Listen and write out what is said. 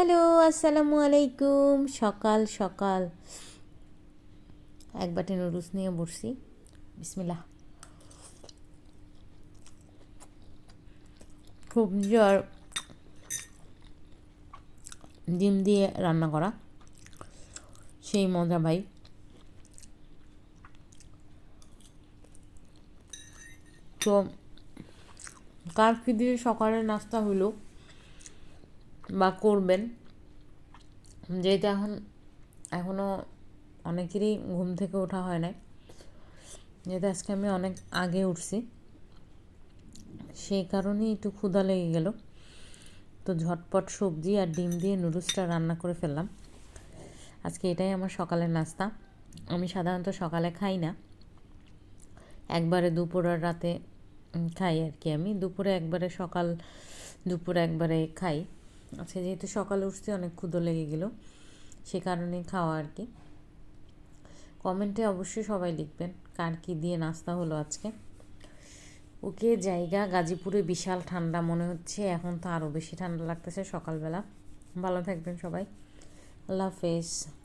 Hello, আসসালামু আলাইকুম। সকাল সকাল। এক বাটি নুডলস নিয়ে বসছি। বিসমিল্লাহ। সবজি আর ডিম দিয়ে রান্না করা। সেই মজা ভাই। তো, কার দিয়ে সকালের নাস্তা হলো? বা করবেন। যেহেতু এখন এখনও অনেকেরই ঘুম থেকে ওঠা হয় নাই। যেহেতু আজকে আমি অনেক আগে উঠছি, সেই কারণেই একটু ক্ষুধা লেগে গেল। তো ঝটপট সবজি আর ডিম দিয়ে নুডলসটা রান্না করে ফেললাম। আজকে এটাই আমার সকালের নাস্তা। আমি সাধারণত সকালে খাই না। একবারে দুপুর আর রাতে খাই আর কি আমি। দুপুরে একবারে সকাল, দুপুরে একবারে খাই। আচ্ছা যেহেতু সকালে উঠতে অনেক ক্ষুদো লেগে গেল, সে কারণে খাওয়া আর কি। কমেন্টে অবশ্যই সবাই লিখবেন কার কী দিয়ে নাস্তা হলো আজকে। ওকে, জায়গা, গাজীপুরে বিশাল ঠান্ডা, মনে হচ্ছে এখন তো আরও বেশি ঠান্ডা লাগতেছে সকালবেলা। ভালো থাকবেন সবাই। আল্লাহ হাফেজ।